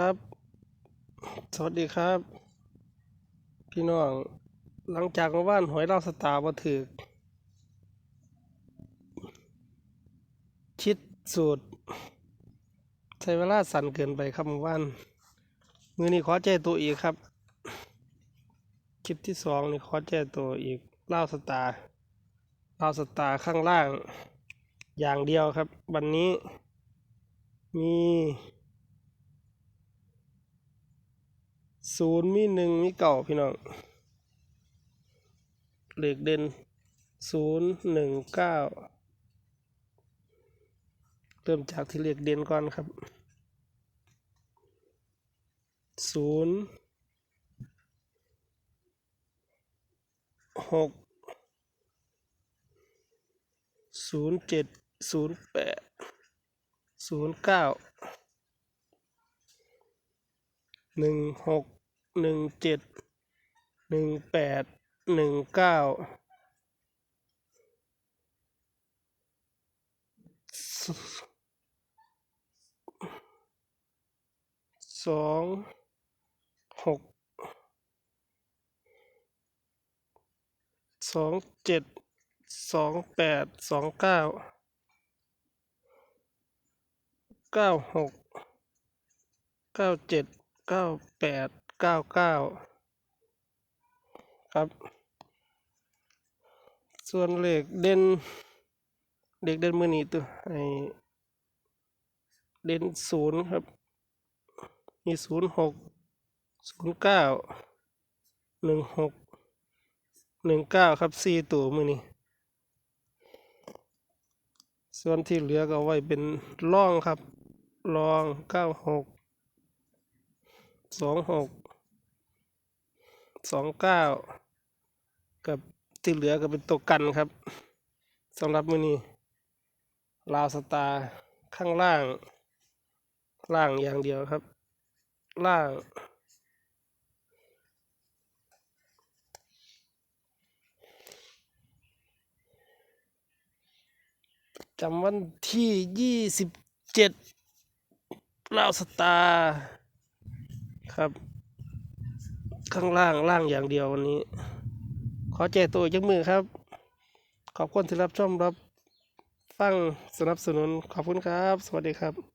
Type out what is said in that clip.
ครับ สวัสดีครับ พี่น้อง หลังจากเมื่อวานหวยเราสตาร์บ่ถือกชิดสูตร ใช้เวลาสั้นเกินไปครับเมื่อวานมือนี้ขอแจ้ตัวอีกครับ คลิปที่สองนี่ขอแจ้ตัวอีกเล่าสตาร์เล่าสตาร์ข้างล่าง อย่างเดียวครับ วันนี้มี ศูนย์มีหนึ่งมีเก่าพี่น้องเหลขเด่นศูนย์หนึ่งเก้าเริ่มจากที่เหลขเด่นก่อนครับศูนย์หกศูนย์เจ็ดศูนย์แปดศูนย์เก้าหนึ่งหก หนึ่งเจ็ดหนึ่งแปดหนึ่งเก้าสองหกสองเจ็ดสองแปดสองเก้าเก้าหกเก้าเจ็ดเก้าแปด เก้าเก้าครับ ส่วนเลขเด่นเลขเด่นมือนี้ตัวไอเด่นศูนย์ครับ มีศูนย์หกศูนย์เก้าหนึ่งหกหนึ่งเก้าครับสี่ตัวมือนี้ ส่วนที่เหลือก็ไว้เป็นร่องครับรองเก้าหก สองหกสองเก้ากับที่เหลือก็เป็นตัวกันครับสำหรับมือนี้ลาวสตาร์ข้างล่าง ล่างอย่างเดียวครับ ล่างจำวันที่ยี่สิบเจ็ดลาวสตาร์ ครับ ข้างล่างล่างอย่างเดียววันนี้ ขอแจกตัวจังมือครับ ขอบคุณที่รับชมรับ ฟังสนับสนุนขอบคุณครับ สวัสดีครับ